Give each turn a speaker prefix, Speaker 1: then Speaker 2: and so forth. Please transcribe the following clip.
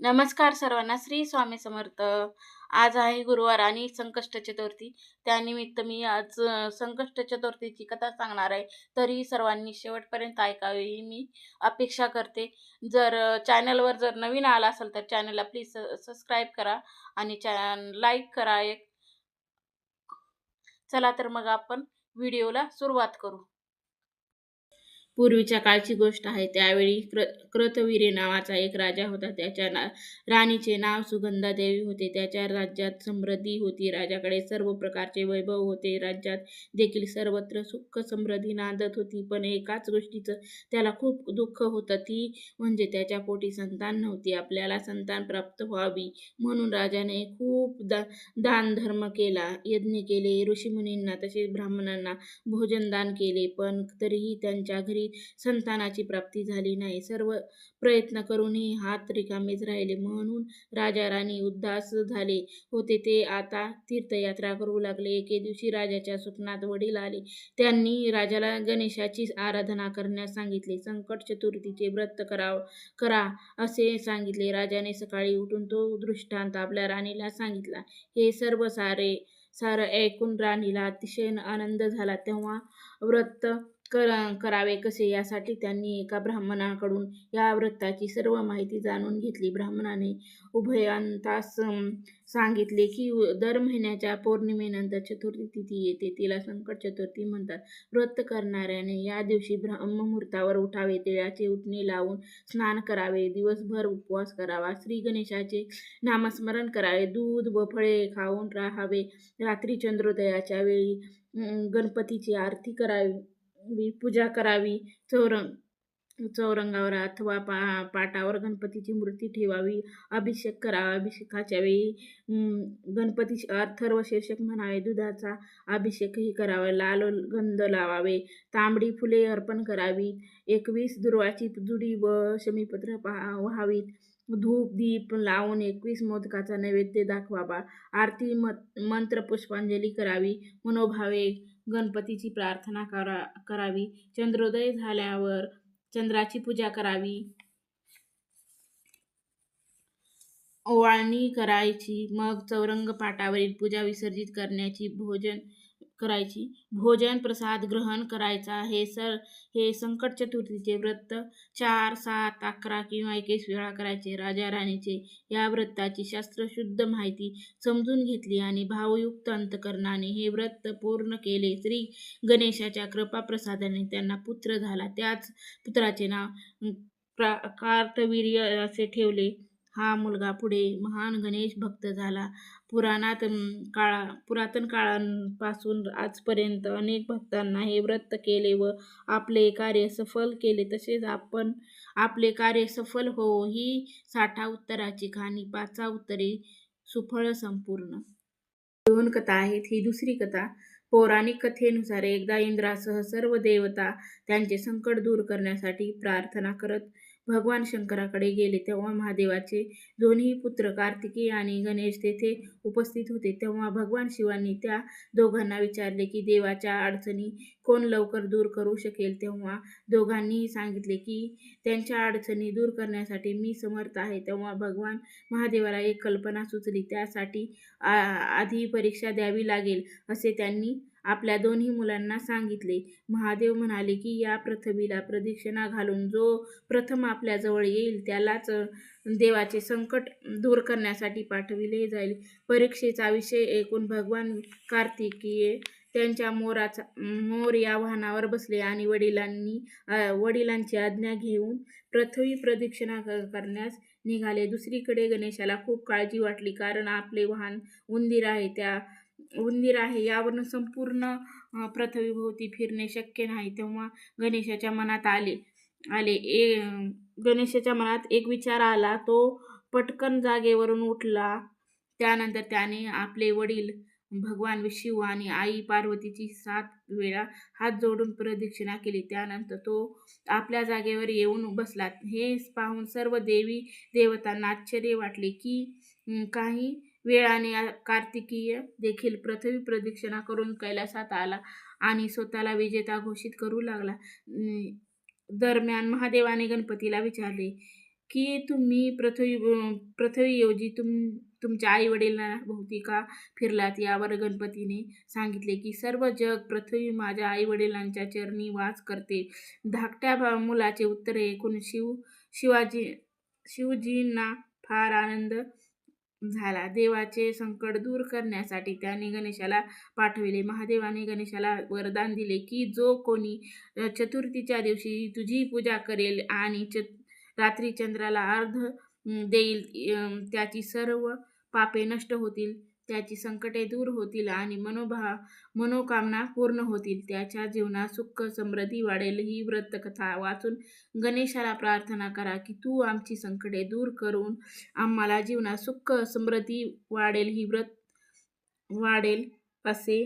Speaker 1: नमस्कार सर्वांना श्री स्वामी समर्थ. आज आहे गुरुवार आणि संकष्ट चतुर्थी. त्यानिमित्त मी आज संकष्ट चतुर्थीची कथा सांगणार आहे. तरी सर्वांनी शेवटपर्यंत ऐकावी ही मी अपेक्षा करते. जर चॅनलवर जर नवीन आला असेल तर चॅनलला प्लीज सबस्क्राईब करा आणि चॅन लाईक करा एक. चला तर मग आपण व्हिडिओला सुरुवात करू. पूर्वीच्या काळची गोष्ट आहे. त्यावेळी क्र क्रतवीरे नावाचा एक राजा होता. त्याच्या ना राणीचे नाव सुगंधा देवी होते. त्याच्या राज्यात समृद्धी होती. राजाकडे सर्व प्रकारचे वैभव होते. राज्यात देखील सर्वत्र सुख समृद्धी नांदत होती. पण एकाच गोष्टीचं त्याला खूप दुःख होतं. ती म्हणजे त्याच्या पोटी संतान नव्हती. आपल्याला संतान प्राप्त व्हावी म्हणून राजाने खूप दा दान धर्म केला यज्ञ केले ऋषीमुनींना तसेच ब्राह्मणांना भोजनदान केले. पण तरीही त्यांच्या घरी संतानाची प्राप्ती झाली नाही. सर्व प्रयत्न करूनही हात रिकामेच राहिले. म्हणून राजा राणी उद्दास झाले होते. ते आता तीर्थयात्रा करू लागले. एके दिवशी राजाच्या स्वप्नात वडील आले. त्यांनी राजाला गणेशाची आराधना करण्यास सांगितले. संकट चतुर्थीचे व्रत कराव करा असे सांगितले. राजाने सकाळी उठून तो दृष्टांत आपल्या राणीला सांगितला. हे सर्व सारे सारं ऐकून राणीला अतिशय आनंद झाला. तेव्हा व्रत कर करावे कसे? यासाठी त्यांनी एका ब्राह्मणाकडून या व्रताची सर्व माहिती जाणून घेतली. ब्राह्मणाने उभयांतास सांगितले की दर महिन्याच्या पौर्णिमेनंतर चतुर्थी तिथी येते. तिला संकट चतुर्थी म्हणतात. व्रत करणाऱ्याने या दिवशी ब्रह्ममुहूर्तावर उठावे. तिळाचे उठणे लावून स्नान करावे. दिवसभर उपवास करावा. श्री गणेशाचे नामस्मरण करावे. दूध व फळे खाऊन राहावे. रात्री चंद्रोदयाच्या वेळी गणपतीची आरती करावी. पूजा करावी चौरंग चौरंगावर अथवा पा पाटावर गणपतीची मूर्ती ठेवावी अभिषेक करावा. अभिषेकाच्या वेळी गणपती अथर्व शीर्षक म्हणावे. दुधाचा अभिषेकही करावा. लाल गंध लावावे. तांबडी फुले अर्पण करावी. एकवीस दुर्वाची जुडी व शमीपत्र पहा व्हावीत. धूप दीप लावून एकवीस मोदकाचा नैवेद्य दाखवावा. आरती मत मंत्र पुष्पांजली करावी. मनोभावे गणपतीची प्रार्थना करा करावी. चंद्रोदय झाल्यावर चंद्राची पूजा करावी. ओवाळणी करायची. मग चौरंग पाटावरील पूजा विसर्जित करण्याची भोजन करायची. भोजन प्रसाद ग्रहण करायचा. हे सर हे संकट चतुर्थीचे व्रत. चार सात अकरा किंवा एकवीस वेळा करायचे. राजा राणीचे या व्रताची शास्त्रशुद्ध माहिती समजून घेतली आणि भावयुक्त अंतकरणाने हे व्रत पूर्ण केले. श्री गणेशाच्या कृपाप्रसादाने त्यांना पुत्र झाला. त्याच पुत्राचे नाव कार्तवीर्य असे ठेवले. हा मुलगा पुढे महान गणेश भक्त झाला. पुराणात काळा पुरातन काळांपासून आजपर्यंत अनेक भक्तांना हे व्रत केले व आपले कार्य सफल केले. तसेच आपण आपले कार्य सफल हो ही साठा उत्तराची कहाणी पाचा उत्तरे सुफळ संपूर्ण. दोन कथा आहेत. ही दुसरी कथा पौराणिक कथेनुसार एकदा इंद्रासह सर्व देवता त्यांचे संकट दूर करण्यासाठी प्रार्थना करत भगवान शंकराकडे गेले तेव्हा महादेवाचे दोन्ही पुत्र कार्तिकेय आणि गणेश तेथे उपस्थित होते. तेव्हा भगवान शिवांनी त्या दोघांना विचारले की देवाच्या अडचणी कोण लवकर दूर करू शकेल? तेव्हा दोघांनीही सांगितले की त्यांच्या अडचणी दूर करण्यासाठी मी समर्थ आहे. तेव्हा भगवान महादेवाला एक कल्पना सुचली त्यासाठी आ आधी परीक्षा द्यावी लागेल असे त्यांनी आपल्या दोन्ही मुलांना सांगितले. महादेव म्हणाले की या पृथ्वीला प्रदक्षिणा घालून जो प्रथम आपल्याजवळ येईल त्यालाच देवाचे संकट दूर करण्यासाठी पाठविले जाईल. परीक्षेचा विषय ऐकून भगवान कार्तिकीय त्यांच्या मोराचा मोर या वाहनावर बसले आणि वडिलांनी वडिलांची आज्ञा घेऊन पृथ्वी प्रदक्षिणा करण्यास निघाले. दुसरीकडे गणेशाला खूप काळजी वाटली कारण आपले वाहन उंदीर आहे त्या उंदीर आहे यावरून संपूर्ण पृथ्वीभोवती फिरणे शक्य नाही. तेव्हा गणेशाच्या मनात आले आले. ए गणेशाच्या मनात एक विचार आला. तो पटकन जागेवरून उठला. त्यानंतर त्याने आपले वडील भगवान शिव आणि आई पार्वतीची सात वेळा हात जोडून प्रदक्षिणा केली. त्यानंतर तो आपल्या जागेवर येऊन बसला. हे पाहून सर्व देवी देवतांना आश्चर्य वाटले की काही वेळाने कार्तिकीय देखील पृथ्वी प्रदक्षिणा करून कैलासात आला आणि स्वतःला विजेता घोषित करू लागला. दरम्यान महादेवाने गणपतीला विचारले की तुम्ही पृथ्वी पृथ्वीऐवजी तुम तुमच्या आई वडिलांभोवती का फिरलात यावर गणपतीने सांगितले की सर्व जग पृथ्वी माझ्या आई वडिलांच्या चरणी वास करते. धाकट्या मुलाचे उत्तर ऐकून शिव शिवाजी शिवजींना फार आनंद झाला. देवाचे संकट दूर करण्यासाठी त्याने गणेशाला पाठविले. महादेवाने गणेशाला वरदान दिले की जो कोणी चतुर्थीच्या दिवशी तुझी पूजा करेल आणि च रात्री चंद्राला अर्ध देईल त्याची सर्व पापे नष्ट होतील. त्याची संकटे दूर होतील आणि मनोभा मनोकामना पूर्ण होतील. त्याच्या जीवनात सुख समृद्धी वाढेल ही व्रतकथा वाचून गणेशाला प्रार्थना करा की तू आमची संकटे दूर करून आम्हाला जीवनात सुख समृद्धी वाढेल ही व्रत वाढेल असे